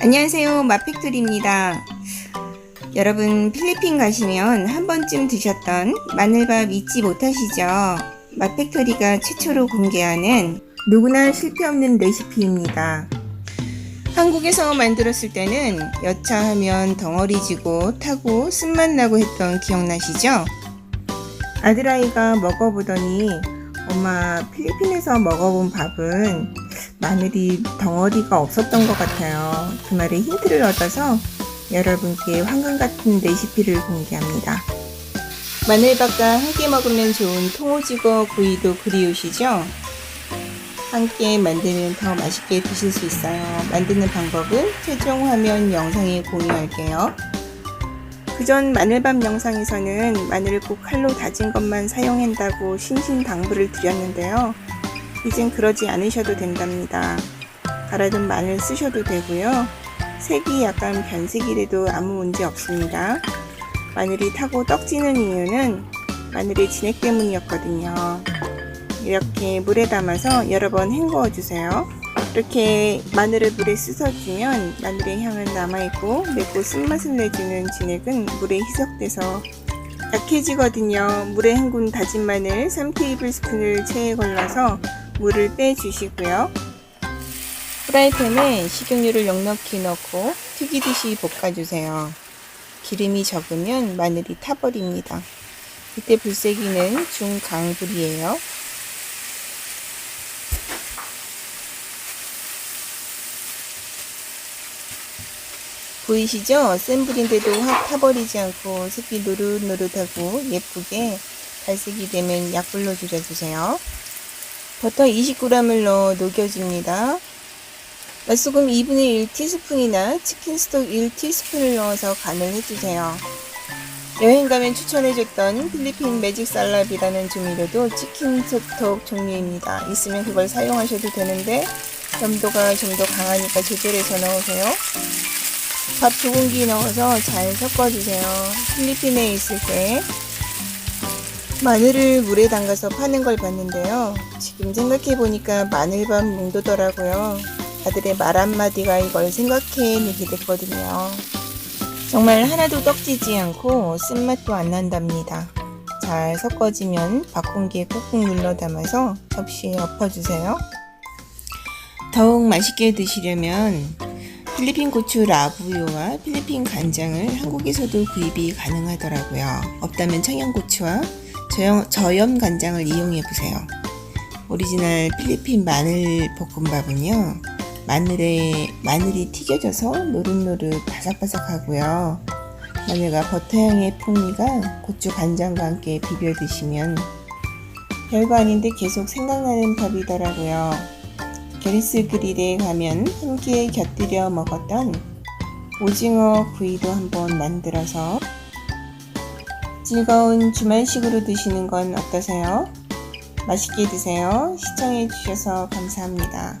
안녕하세요. 마팩토리입니다. 여러분, 필리핀 가시면 한 번쯤 드셨던 마늘밥 잊지 못하시죠? 마팩토리가 최초로 공개하는 누구나 실패 없는 레시피입니다. 한국에서 만들었을 때는 여차하면 덩어리 지고 타고 쓴맛 나고 했던 기억나시죠? 아들아이가 먹어보더니 엄마 필리핀에서 먹어본 밥은 마늘이 덩어리가 없었던 것 같아요. 그 말에 힌트를 얻어서 여러분께 황금 같은 레시피를 공개합니다. 마늘밥과 함께 먹으면 좋은 통오징어 구이도 그리우시죠? 함께 만들면 더 맛있게 드실 수 있어요. 만드는 방법은 최종 화면 영상에 공유할게요. 그전 마늘밥 영상에서는 마늘을 꼭 칼로 다진 것만 사용한다고 신신당부를 드렸는데요. 이젠 그러지 않으셔도 된답니다. 갈아둔 마늘 쓰셔도 되고요. 색이 약간 변색이라도 아무 문제 없습니다. 마늘이 타고 떡지는 이유는 마늘의 진액 때문이었거든요. 이렇게 물에 담아서 여러 번 헹궈 주세요. 이렇게 마늘을 물에 씻어주면 마늘의 향은 남아있고 맵고 쓴맛을 내주는 진액은 물에 희석돼서 약해지거든요. 물에 헹군 다진 마늘 3테이블스푼을 체에 걸러서 물을 빼주시고요. 프라이팬에 식용유를 넉넉히 넣고 튀기듯이 볶아주세요. 기름이 적으면 마늘이 타버립니다. 이때 불세기는 중강불이에요. 보이시죠? 센 불인데도 확 타버리지 않고 색이 노릇노릇하고 예쁘게 갈색이 되면 약불로 줄여주세요. 버터 20g을 넣어 녹여줍니다. 맛소금 2분의 1티스푼이나 치킨 스톡 1티스푼을 넣어서 간을 해주세요. 여행 가면 추천해줬던 필리핀 매직 살랍이라는 조미료도 치킨 스톡 종류입니다. 있으면 그걸 사용하셔도 되는데 염도가 좀 더 강하니까 조절해서 넣으세요. 밥 두 공기 넣어서 잘 섞어주세요. 필리핀에 있을 때 마늘을 물에 담가서 파는 걸 봤는데요. 지금 생각해보니까 마늘밥 농도더라고요. 아들의 말 한마디가 이걸 생각해내게 됐거든요. 정말 하나도 떡지지 않고 쓴맛도 안 난답니다. 잘 섞어지면 밥 공기에 꾹꾹 눌러 담아서 접시에 엎어주세요. 더욱 맛있게 드시려면 필리핀 고추 라부요와 필리핀 간장을 한국에서도 구입이 가능하더라고요. 없다면 청양고추와 저염, 간장을 이용해 보세요. 오리지널 필리핀 마늘 볶음밥은요. 마늘에 마늘이 튀겨져서 노릇노릇 바삭바삭하고요. 마늘과 버터향의 풍미가 고추 간장과 함께 비벼 드시면 별거 아닌데 계속 생각나는 밥이더라고요. 게리스 그릴에 가면 함께 곁들여 먹었던 오징어 구이도 한번 만들어서 즐거운 주말식으로 드시는 건 어떠세요? 맛있게 드세요. 시청해 주셔서 감사합니다.